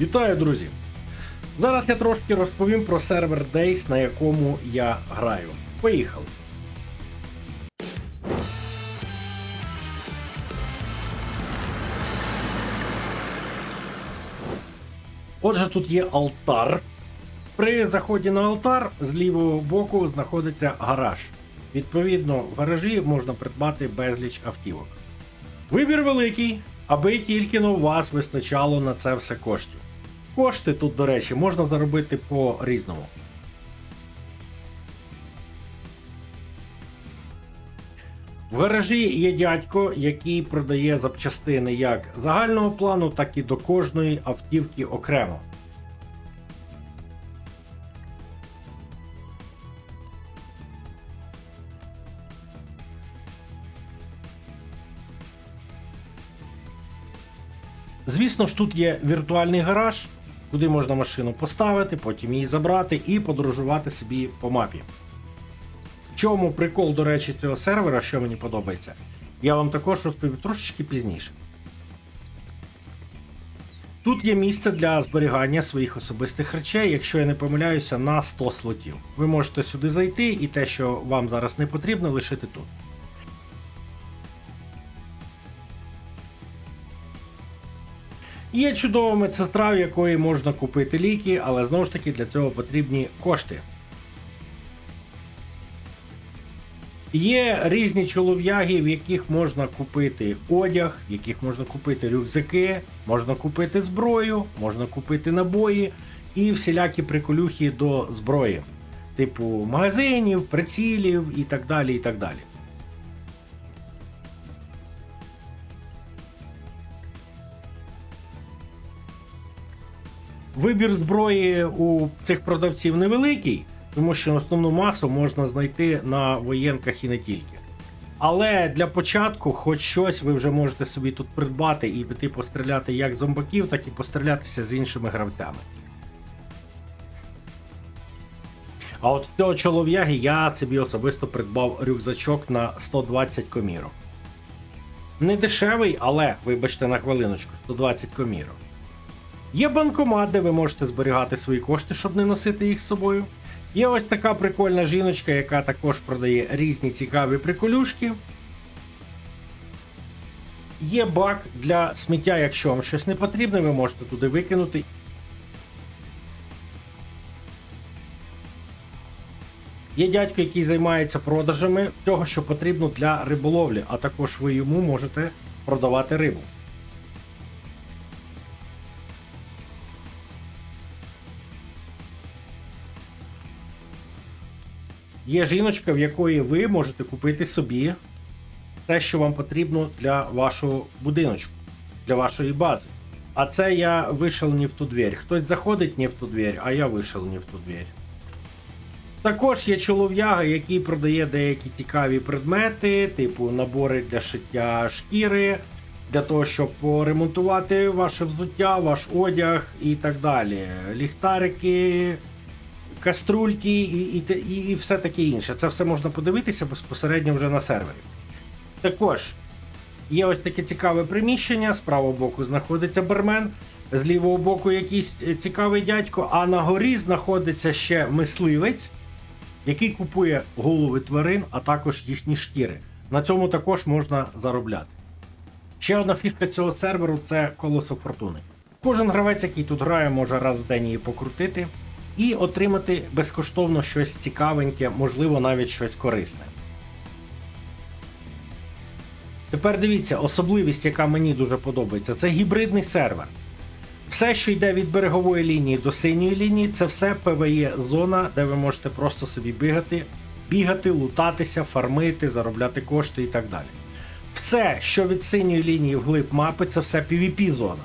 Вітаю, друзі! Зараз я трошки розповім про сервер Days, на якому я граю. Поїхали! Отже, тут є алтар. При заході на алтар з лівого боку знаходиться гараж. Відповідно, в гаражі можна придбати безліч автівок. Вибір великий, аби тільки у вас вистачало на це все коштів. Кошти тут, до речі, можна заробити по різному. В гаражі є дядько, який продає запчастини як загального плану, так і до кожної автівки окремо. Звісно ж, тут є віртуальний гараж, куди можна машину поставити, потім її забрати і подорожувати собі по мапі. В чому прикол, до речі, цього сервера, що мені подобається, я вам також розповім трошечки пізніше. Тут є місце для зберігання своїх особистих речей, якщо я не помиляюся, на 100 слотів. Ви можете сюди зайти і те, що вам зараз не потрібно, лишити тут. Є чудова медсестра, в якої можна купити ліки, але знову ж таки для цього потрібні кошти. Є різні чолов'яги, в яких можна купити одяг, в яких можна купити рюкзаки, можна купити зброю, можна купити набої і всілякі приколюхи до зброї, типу магазинів, прицілів і так далі. і так далі. Вибір зброї у цих продавців невеликий, тому що основну масу можна знайти на воєнках і не тільки. Але для початку, хоч щось ви вже можете собі тут придбати і піти постріляти як зомбаків, так і пострілятися з іншими гравцями. А от в цього чолов'яги я собі особисто придбав рюкзачок на 120 комірок. Не дешевий, але, вибачте на хвилиночку, 120 комірок. Є банкомат, де ви можете зберігати свої кошти, щоб не носити їх з собою. Є ось така прикольна жіночка, яка також продає різні цікаві приколюшки. Є бак для сміття, якщо вам щось не потрібне, ви можете туди викинути. Є дядько, який займається продажами того, що потрібно для риболовлі, а також ви йому можете продавати рибу. Є жіночка, в якої ви можете купити собі те, що вам потрібно для вашого будиночку, для вашої бази. А це я вийшов не в ту двері. Хтось заходить не в ту двері, а я вийшов не в ту двері. Також є чолов'яга, який продає деякі цікаві предмети, типу набори для шиття шкіри, для того, щоб поремонтувати ваше взуття, ваш одяг і так далі. Ліхтарики, каструльки і, і, і, і все таке інше. Це все можна подивитися безпосередньо вже на сервері. Також є ось таке цікаве приміщення. З правого боку знаходиться бармен, з лівого боку якийсь е, цікавий дядько, а на горі знаходиться ще мисливець, який купує голови тварин, а також їхні шкіри. На цьому також можна заробляти. Ще одна фішка цього серверу це колесо фортуни. Кожен гравець, який тут грає, може раз в день її покрутити і отримати безкоштовно щось цікавеньке, можливо, навіть щось корисне. Тепер дивіться, особливість, яка мені дуже подобається, це гібридний сервер. Все, що йде від берегової лінії до синьої лінії, це все ПВЕ зона, де ви можете просто собі бігати, бігати, лутатися, фармити, заробляти кошти і так далі. Все, що від синьої лінії вглиб мапи, це все PvP зона.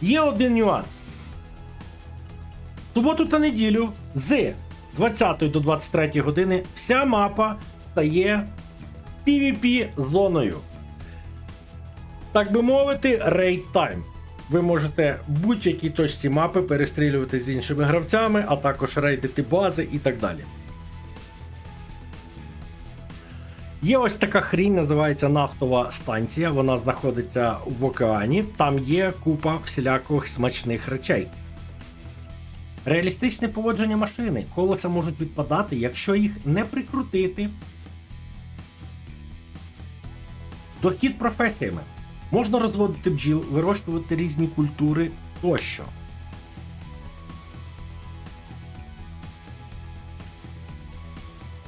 Є один нюанс. Суботу та неділю з 20 до 23 години вся мапа стає PvP зоною. Так би мовити, рейд тайм. Ви можете в будь-якій точці мапи перестрілювати з іншими гравцями, а також рейдити бази і так далі. Є ось така хрінь, називається нафтова станція. Вона знаходиться в океані. Там є купа всіляких смачних речей. Реалістичне поводження машини. Колеса можуть відпадати, якщо їх не прикрутити. Дохід професіями. Можна розводити бджіл, вирощувати різні культури тощо.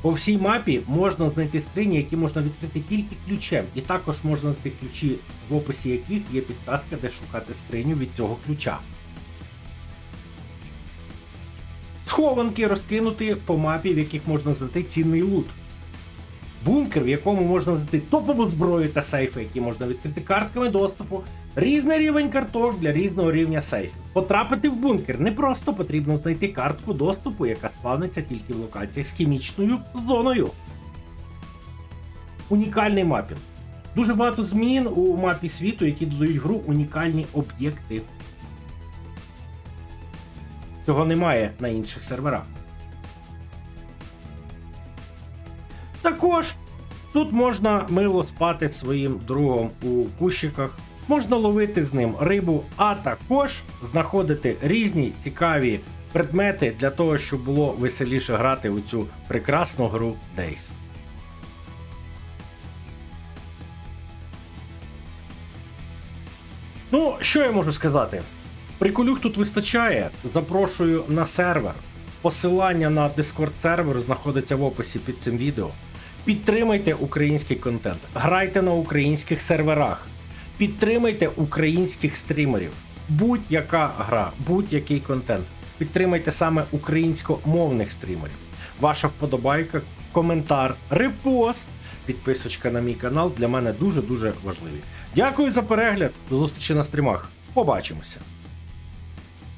По всій мапі можна знайти скрині, які можна відкрити тільки ключем, і також можна знайти ключі, в описі яких є підказка, де шукати скриню від цього ключа. Схованки розкинуті по мапі, в яких можна знайти цінний лут. Бункер, в якому можна знайти топову зброю та сейфи, які можна відкрити картками доступу, різний рівень карток для різного рівня сейфів. Потрапити в бункер не просто потрібно знайти картку доступу, яка спавниться тільки в локаціях з хімічною зоною. Унікальний мапінг. Дуже багато змін у мапі світу, які додають гру унікальні об'єкти. Цього немає на інших серверах. Також тут можна мило спати своїм другом у кущиках, можна ловити з ним рибу, а також знаходити різні цікаві предмети для того, щоб було веселіше грати у цю прекрасну гру Days. Ну, що я можу сказати? Приколюх тут вистачає. Запрошую на сервер. Посилання на Discord сервер знаходиться в описі під цим відео. Підтримайте український контент, грайте на українських серверах, підтримайте українських стрімерів. Будь-яка гра, будь-який контент. Підтримайте саме українськомовних стрімерів. Ваша вподобайка, коментар, репост, підписочка на мій канал для мене дуже дуже важливі. Дякую за перегляд. До зустрічі на стрімах. Побачимося.